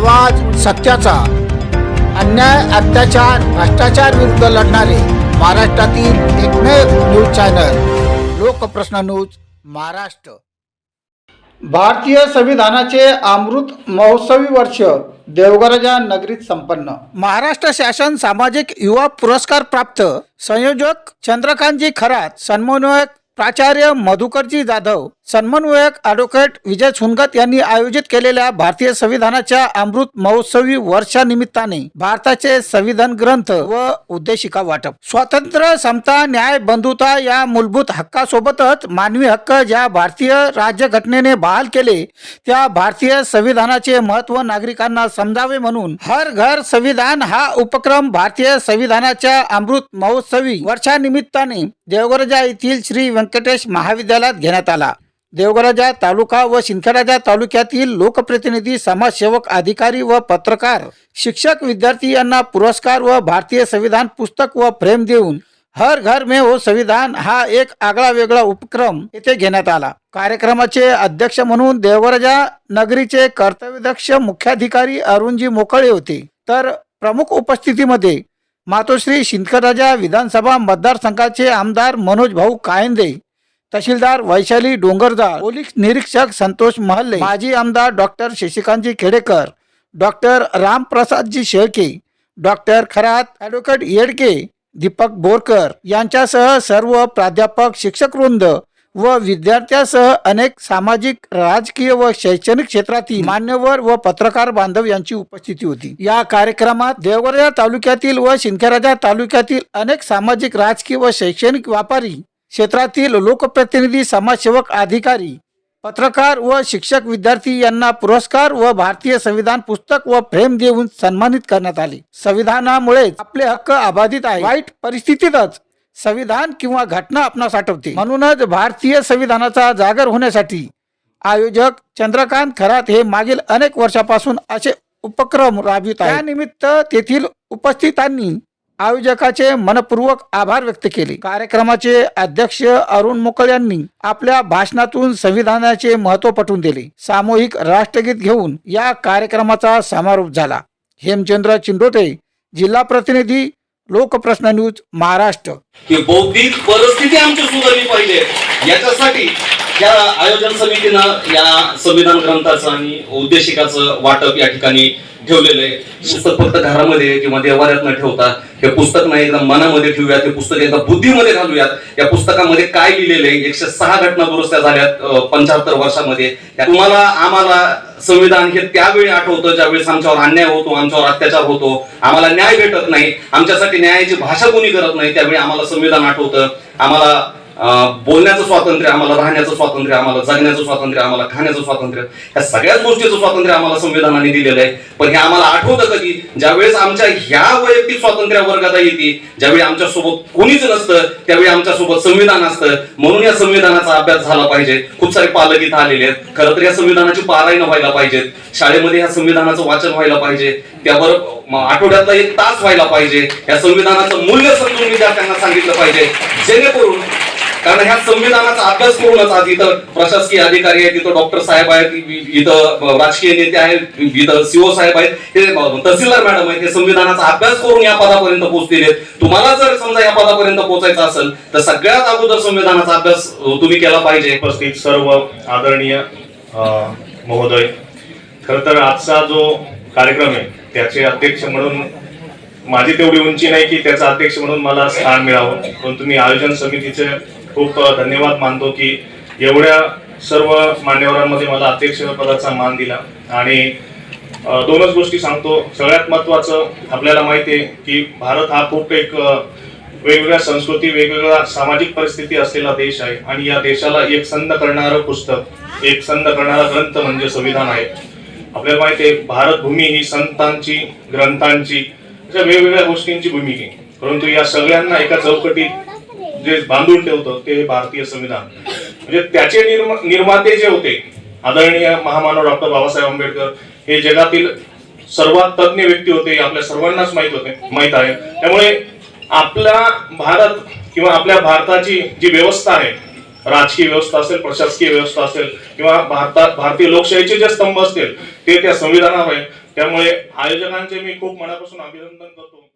आवाज सत्याचा. अन्याय अत्याचार भ्रष्टाचार विरुद्ध लढणारे महाराष्ट्रातील एकमेव news channel Lokprashna news Maharashtra. भारतीय संविधानाचे अमृत महोत्सवी वर्ष देवगराजा नगरीत संपन्न. महाराष्ट्र शासन सामाजिक युवा पुरस्कार प्राप्त संयोजक चंद्रकांतजी खरात सन्मानवक प्राचार्य मधुकरजी जाधव सन्मानवयक ॲडव्होकेट विजय सुनगत यांनी आयोजित केलेल्या भारतीय संविधानाच्या अमृत महोत्सवी वर्षानिमित्ताने भारताचे संविधान ग्रंथ व उद्देशिका वाटप. स्वातंत्र्य समता न्याय बंधुता या मूलभूत हक्कासोबतच मानवी हक्क ज्या भारतीय राज्यघटनेने बहाल केले त्या भारतीय संविधानाचे महत्त्व नागरिकांना समजावे म्हणून हर घर संविधान हा उपक्रम भारतीय संविधानाच्या अमृत महोत्सवी वर्षानिमित्ताने देवगरजा येथील श्री व्यंकटेश महाविद्यालयात घेण्यात आला. देवगडाच्या तालुका व शिंदखेडाच्या तालुक्यातील लोकप्रतिनिधी समाजसेवक अधिकारी व पत्रकार शिक्षक विद्यार्थी यांना पुरस्कार व भारतीय संविधान पुस्तक व फ्रेम देऊन हर घर में हो संविधान हा एक आगळा वेगळा उपक्रम येथे घेण्यात आला. कार्यक्रमाचे अध्यक्ष म्हणून देवगराजा नगरीचे कर्तव्यदक्ष मुख्याधिकारी अरुणजी मोकळे होते. तर प्रमुख उपस्थितीमध्ये मातोश्री शिंदखेडाच्या विधानसभा मतदारसंघाचे आमदार मनोज भाऊ कायंदे तहसीलदार वैशाली डोंगरदार पोलीस निरीक्षक संतोष महल्ले माजी आमदार doctor Shashikantji Khedekar doctor Ramprasadji Shelke doctor Kharat advocate Yedke Deepak Borkar यांच्यासह सर्व प्राध्यापक शिक्षक वृंद व विद्यार्थ्यासह अनेक सामाजिक राजकीय व शैक्षणिक क्षेत्रातील मान्यवर व पत्रकार बांधव यांची उपस्थिती होती. या कार्यक्रमात देवगरा तालुक्यातील व शिंदखेराजा तालुक्यातील अनेक सामाजिक राजकीय व शैक्षणिक व्यापारी क्षेत्रातील लोकप्रतिनिधी समाजसेवक अधिकारी पत्रकार व शिक्षक विद्यार्थी यांना पुरस्कार व भारतीय संविधान पुस्तक व फ्रेम देऊन सन्मानित करण्यात आले. संविधानामुळे आपले हक्क अबाधित आहे. वाईट परिस्थितीतच संविधान किंवा घटना आपणास आठवते. म्हणूनच भारतीय संविधानाचा जागर होण्यासाठी आयोजक चंद्रकांत खरात हे मागील अनेक वर्षापासून असे उपक्रम राबवित आहे त्यानिमित्त तेथील उपस्थितांनी आयोजकाचे मनपूर्वक आभार व्यक्त केले. कार्यक्रमाचे अध्यक्ष अरुण मोकळ यांनी आपल्या भाषणातून संविधानाचे महत्त्व पटवून दिले. सामूहिक राष्ट्रगीत घेऊन या कार्यक्रमाचा समारोप झाला. हेमचंद्र चिंडोटे जिल्हा प्रतिनिधी लोकप्रश्न न्यूज महाराष्ट्र. बौद्धिक परिस्थिती आमची सुधारली पाहिजे. याच्यासाठी या आयोजन समितीनं या संविधान ग्रंथाचं आणि उद्देशिकाचं वाटप या ठिकाणी ठेवलेलं आहे. पुस्तक फक्त घरामध्ये किंवा देवाऱ्यात न ठेवता हे पुस्तक नाही एकदा मनामध्ये ठेवूयात हे पुस्तक एकदा बुद्धीमध्ये घालूयात. या पुस्तकामध्ये काय लिहिलेलं आहे? एकशे सहा घटना दुरुस्त्या झाल्यात पंच्याहत्तर वर्षामध्ये. तुम्हाला आम्हाला संविधान हे त्यावेळी आठवतं ज्यावेळेस आमच्यावर अन्याय होतो आमच्यावर अत्याचार होतो. आम्हाला न्याय भेटत नाही. आमच्यासाठी न्यायाची भाषा कोणी करत नाही त्यावेळी आम्हाला संविधान आठवतं. आम्हाला बोलण्याचं स्वातंत्र्य आम्हाला राहण्याचं स्वातंत्र्य आम्हाला जगण्याचं स्वातंत्र्य आम्हाला खाण्याचं स्वातंत्र्य या सगळ्याच गोष्टीचं स्वातंत्र्य आम्हाला संविधानाने दिलेलं आहे. पण हे आम्हाला आठवतं कधी ज्यावेळेस आमच्या ह्या वैयक्तिक स्वातंत्र्य वर्गात येते ज्यावेळी आमच्यासोबत कोणीच नसतं त्यावेळी आमच्यासोबत संविधान असतं. म्हणून या संविधानाचा अभ्यास झाला पाहिजे. खूप सारे पालक इथं आलेले आहेत. खरं तर या संविधानाची पारायण व्हायला पाहिजेत. शाळेमध्ये या संविधानाचं वाचन व्हायला पाहिजे. त्यावर आठवड्यातला एक तास व्हायला पाहिजे. या संविधानाचं मूल्य समजून विद्यार्थ्यांना सांगितलं पाहिजे. जेणेकरून कारण ह्या संविधानाचा अभ्यास करूनच आज इथं प्रशासकीय अधिकारी आहेत इथं डॉक्टर साहेब आहेत इथं राजकीय नेते आहेत इथं सीओ साहेब आहेत हे तहसीलदार मॅडम आहेत हे संविधानाचा अभ्यास करून या पदापर्यंत पोहोचलेले आहेत. तुम्हाला जर समजा या पदापर्यंत पोहोचायचं असेल तर सगळ्यात अगोदर संविधानाचा अभ्यास तुम्ही केला पाहिजे. उपस्थित सर्व आदरणीय महोदय खर तर आजचा जो कार्यक्रम आहे त्याचे अध्यक्ष म्हणून माझी तेवढी उंची नाही की त्याचा अध्यक्ष म्हणून मला स्थान मिळावं. पण तुम्ही आयोजन समितीचे खूप धन्यवाद मानतो की एवढ्या सर्व मान्यवरांमध्ये मला अध्यक्ष पदाचा मान दिला. आणि दोनच गोष्टी सांगतो. सगळ्यात महत्वाचं आपल्याला माहिती आहे की भारत हा खूप एक वेगवेगळ्या संस्कृती वेगवेगळ्या सामाजिक परिस्थिती असलेला देश आहे. आणि या देशाला एक संद करणारं पुस्तक एक संद करणारा ग्रंथ म्हणजे संविधान आहे. आपल्याला माहिती आहे भारत भूमी ही संतांची ग्रंथांची अशा वेगवेगळ्या गोष्टींची भूमी आहे. परंतु या सगळ्यांना एका चौकटीत जे बांधून ठेवतं ते हे भारतीय संविधान. म्हणजे त्याचे निर्मा निर्माते जे होते आदरणीय महामानव डॉक्टर बाबासाहेब आंबेडकर हे जगातील सर्वात तज्ज्ञ व्यक्ती होते हे आपल्या सर्वांनाच माहीत होते माहीत आहे. त्यामुळे आपला भारत किंवा आपल्या भारताची जी व्यवस्था आहे राजकीय व्यवस्था असेल प्रशासकीय व्यवस्था असेल किंवा भारतात भारतीय लोकशाहीचे जे स्तंभ असतील ते त्या संविधानावर आहे. त्यामुळे आयोजकांचे मी खूप मनापासून अभिनंदन करतो.